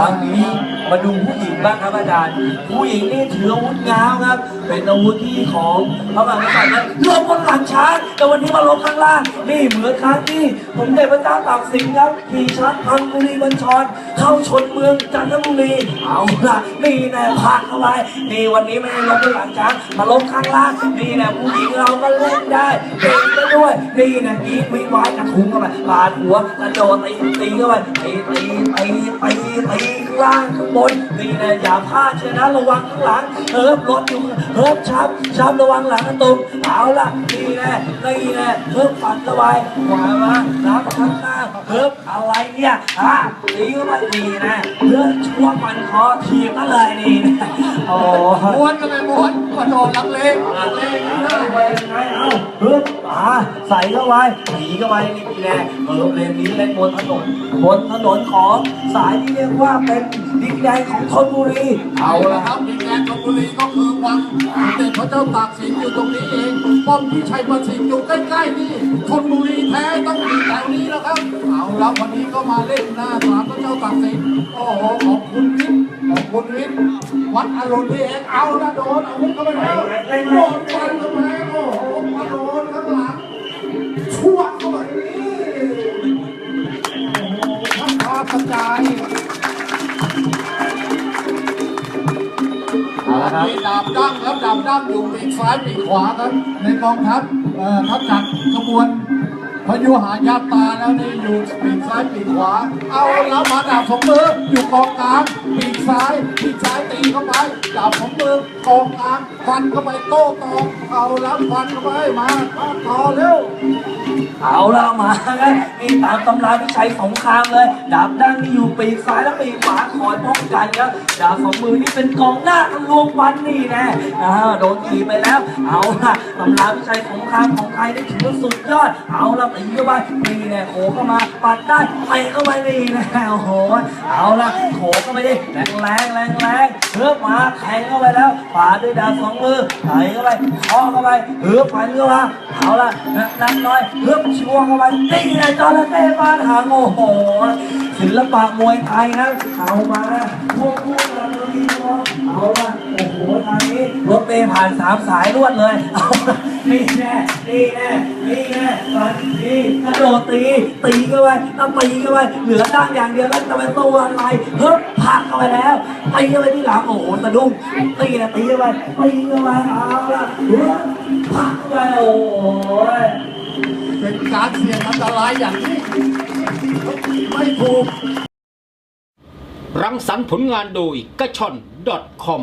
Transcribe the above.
ครั้งนี้มาดูผู้หญิงบ้างครับอาจารย์ ผู้หญิงนี่ถืออาวุธง้าวครับ เป็นอาวุธที่ของพระมหากษัตริย์นั้นลงบนหลังช้างแต่วันนี้มาลงข้างล่าง นี่เหมือนครั้งที่ผมเด็จพระเจ้าตากสินครับขี่ช้างพังบุรีบัญชร เข้าชนเมืองจันทบุรีเอาละนี่แน่พาเข้าไปนี่วันนี้ไม่ได้ลงบนหลังช้างมาลงข้างล่างนี่แน่ผู้หญิงเราก็เล่นได้เก่งไปด้วยนี่แน่กรีดวิ่งวายกระทุ้งเข้าไปปาดหัวกระโดดตีตีเข้าไปตีตีตีตีตีข้างล่างข้างบนนี่แน่อย่าพลาดเชยวนะระวังข้างหลังเฮิบรถอยู่เฮิบชับชับระวังหลังกระตุกเอาละนี่แน่นี่แน่เฮิบปัดสบายขวามาน้ำข้างหน้าเฮิบอะไรเนี่ยอะตีเข้าไปนี่แน่เพื่อนช่วงมันคอทีบก็เลยนี่นะโอ้ม้วนก็ไม่ม้วนกระโดดลังเลลังเลงนี้เลยไปยังไงเอาเฮ้ยอ่าใส่เข้าไปหนีเข้าไปนี่พี่แน่เออเลนนี้เล่นบนถนนบนถนนของสายที่เรียกว่าเป็นดินแดนของธนบุรี เอาละครับดินแดนธนบุรีก็คือวังสมเด็จพระเจ้าตากสินอยู่ตรงนี้เองป้อมที่ชัยประสิทธิ์อยู่ใกล้ๆนี่ธนบุรีแท้ต้องอยู่แถวนี้แล้วครับ เอาละวันนี้ก็มาเล่นหน้าศาลพระเจ้าตากสินโอ้โหขอบคุณวิทย์ขอบคุณวิทย์วัดอรุณนี่เองเอาละโดนอาวุธเข้าไปแล้ว เอาละครับมีดาบดั้งครับดาบดั้งอยู่ปีกซ้ายปีกขวาครับ ในกองทัพเอ่อทัพจักรขบวนพยุหายาตาแล้วนี่อยู่ปีกซ้ายปีกขวา เอาแล้วมาดาบสองมืออยู่กองกลางปีกซ้ายปีกซ้ายตีเข้าไปดาบสองมือกองกลาง ฟันเข้าไปโต้ตองเอาแล้วฟันเข้าไปมาต่อเร็วเอาละมาครับนี่ตามตำราพิชัยสงครามเลยดาบด้านนี่อยู่ปีกซ้ายและปีกขวาคอยป้องกันครับดาบสองมือนี่เป็นกองหน้าทะลวงฟันนี่แน่โดนขี่ไปแล้ว เอาละตำราพิชัยสงครามของไทยได้ถือว่าสุดยอด เอาละตีเข้าไปนี่แน่โขเข้ามาปัดได้ไปเข้าไปนี่แน่โอ้โหเอาละโขเข้าไปดิแรงแรงแรงแรงเฮือบมาแทงเข้าไปแล้วปาดด้วยดาบสองมือไถเข้าไปเคาะเข้าไปเฮือบฟันเข้ามาเอาละนักน้อยเฮือบช่วงเข้าไปนี่แน่จระเข้ฟาดหางโอ้โหศิลปะมวยไทยครับเอามาพวกพวกเราดีเอาละโอ้โหทางนี้รถเมล์ผ่านสามสายรวดเลยเอาละนี่แน่นี่แน่นี่แน่ฟันนี่กระโดดตีตีเข้าไปต้องตีเข้าไปเหลือด้านอย่างเดียวแล้วจะเป็นตัวอะไรเฮ้ยผักเข้าไปแล้วตีเข้าไปที่หลังโอ้โหสะดุ้งตีนะตีเข้าไปตีเข้าไปเอาละผักไปโอ้ยเป็นการเสี่ยงอันตรายอย่างนี้ไม่ถูก รังสรรค์ผลงานโดยกระชอน .com